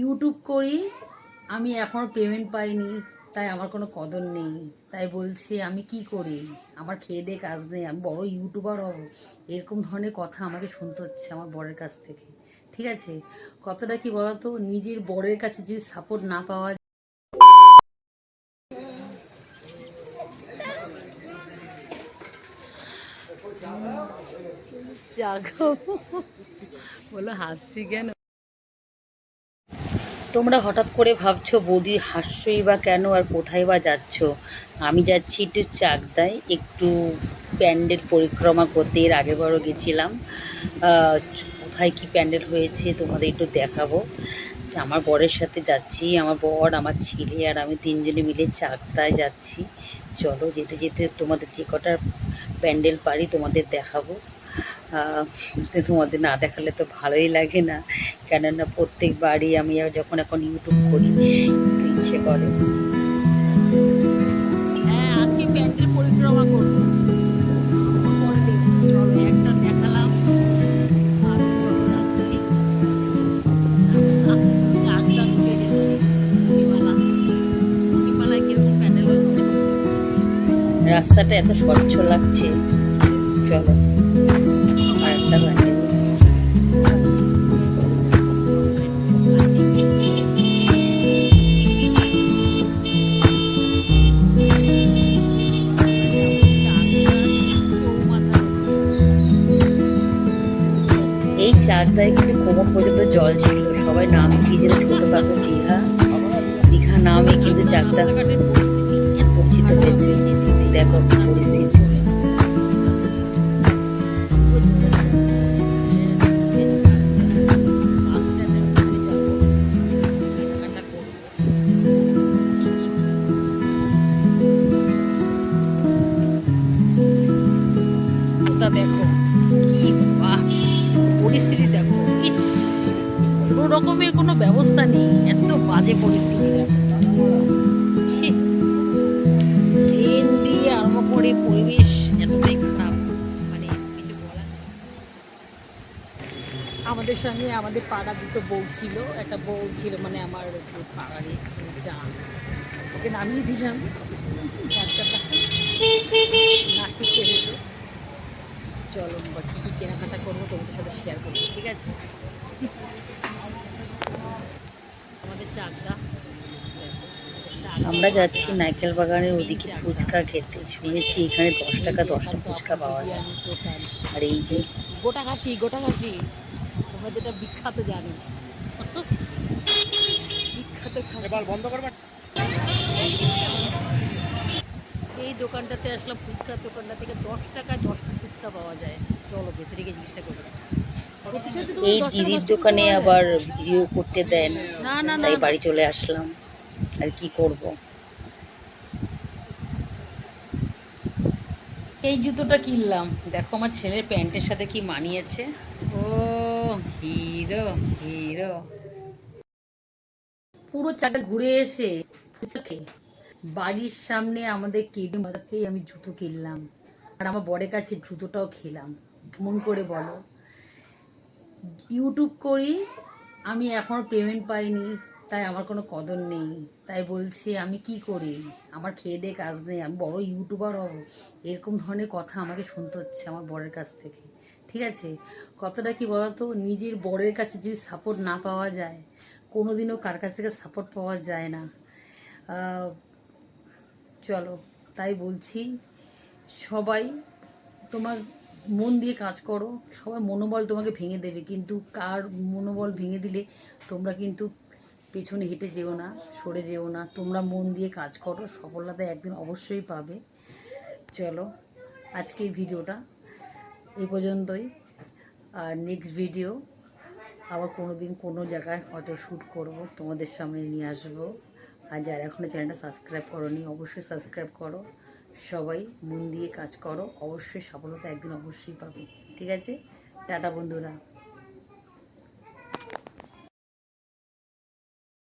YouTube করি, আমি এখনও পেমেন্ট পাইনি, তাই আমার কোনো কদর নেই। তাই বলছি, আমি কি করি? আমার খেয়ে দিয়ে কাজ নেই, আমি বড় ইউটিউবার হব। এরকম ধরনের কথা আমাকে শুনতে হচ্ছে আমার বরের কাছ থেকে। ঠিক আছে? কথাটা কি বলতো? নিজের বরের কাছে যদি সাপোর্ট না পাওয়া জাগো। বলো, হাসছি কেন? তোমরা হঠাৎ করে ভাবছ, বৌদি, হাসছই বা কেন আর কোথায় বা যাচ্ছ? আমি যাচ্ছি একটু চাকদায়, একটু প্যান্ডেল পরিক্রমা করতে, এর আগেবারও গেছিলাম। কোথায় কি প্যান্ডেল হয়েছে তোমাদের একটু দেখাবো। যে আমার বরের সাথে যাচ্ছি, আমার বর, আমার ছেলে আর আমি তিনজনে মিলে চাকদায় যাচ্ছি। চলো, যেতে যেতে তোমাদের যে কটা প্যান্ডেল পারি তোমাদের দেখাবো। তোমাদের না দেখালে তো ভালোই লাগে না। কেননা প্রত্যেকবারই আমি যখন এখন ইউটিউব করি একটু ইচ্ছে করে। হ্যাঁ আজকে প্যান্ডেল পরিক্রমা করব। রাস্তাটা এত স্বচ্ছ লাগছে। চলো। আর একটা প্যান্ডেল এই চাকদায় কিন্তু কোমর পর্যন্ত জল ছিল। সবাই নামে কি যেন ছোটখাটো দীঘা দীঘা নামে কিন্তু চাকদা পরিচিত হয়েছে। দেখো পরিস্থিতি। দেখো, কি পরিস্থিতি দেখো, ইস, কোনো রকমের কোনো ব্যবস্থা নেই, এত বাজে পরিস্থিতি দেখো। আরম্ভ করে পরিবেশ এতটাই মানে কিছু বলার। আমাদের সঙ্গে আমাদের পাড়া দুটো বউ ছিল, একটা বউ ছিল মানে আমার যে পাড়ারই যা, ওকে নামিয়ে দিলাম। নাসিক চলো বা কী কী কেনাকাটা করব তোমাদের সাথে শেয়ার করব ঠিক আছে? আমাদের চাকদা আমরা যাচ্ছি নাইকেল বাগানের ওদিকে ফুচকা খেতে। শুনেছি এখানে দশ টাকা দশটা ফুচকা পাওয়া যায়। আর এই যে গোটা ঘাসি গোটা ঘাসি তোমরা যেটা বিখ্যাত জানো। বিখ্যাত বন্ধ করবা? এই দোকানটাতে আসলাম ফুচকার দোকানটা থেকে দশ টাকায় দশটা ফুচকা পাওয়া যায়। চলো ভেতরে গিয়ে জিজ্ঞাসা করি এই দিদির দোকানে আবার ভিডিও করতে দেন। না না না। তাই বাড়ি চলে আসলাম। আর কি করব? এই জুতোটা কিনলাম। দেখো আমার ছেলের প্যান্টের সাথে কি মানিয়েছে। ও হিরো হিরো। পুরো চাকা ঘুরে এসে ফুচকা খেয়ে। বাড়ির সামনে আমাদের কেবি মাথাতেই আমি জুতো কিনলাম। আর আমার বরের কাছে জুতোটাও খেলাম। কেমন করে বলো? ইউটিউব করি, আমি এখনও পেমেন্ট পাইনি, তাই আমার কোনো কদর নেই। তাই বলছি, আমি কি করি? আমার খেয়ে দিয়ে কাজ নেই, আমি বড় ইউটিউবার হব। এরকম ধরনের কথা আমাকে শুনতে হচ্ছে আমার বরের কাছ থেকে। ঠিক আছে? কথাটা কি বলতো? নিজের বরের কাছে যদি সাপোর্ট না পাওয়া যায়, কোনোদিনও কার কাছ থেকে সাপোর্ট পাওয়া যায় না। চলো, তাই বলছি। সবাই তোমার মন দিয়ে কাজ করো, সবাই মনোবল তোমাকে ভেঙে দেবে, কিন্তু কার মনোবল ভেঙে দিলে তোমরা কিন্তু পেছনে হেঁটে যেও না, সরে যেও না, তোমরা মন দিয়ে কাজ করো, সফলতা একদিন অবশ্যই পাবে। চলো আজকে ভিডিওটা এই পর্যন্তই। আর নেক্সট ভিডিও আবার কোনো দিন কোনো জায়গায় হয়তো শ্যুট করব, তোমাদের সামনে নিয়ে আসব। আর যারা এখনও চ্যানেলটা সাবস্ক্রাইব করোনি, অবশ্যই সাবস্ক্রাইব করো। সবাই মন দিয়ে কাজ করো অবশ্যই সফলতা একদিন অবশ্যই পাবে। ঠিক আছে? টাটা বন্ধুরা।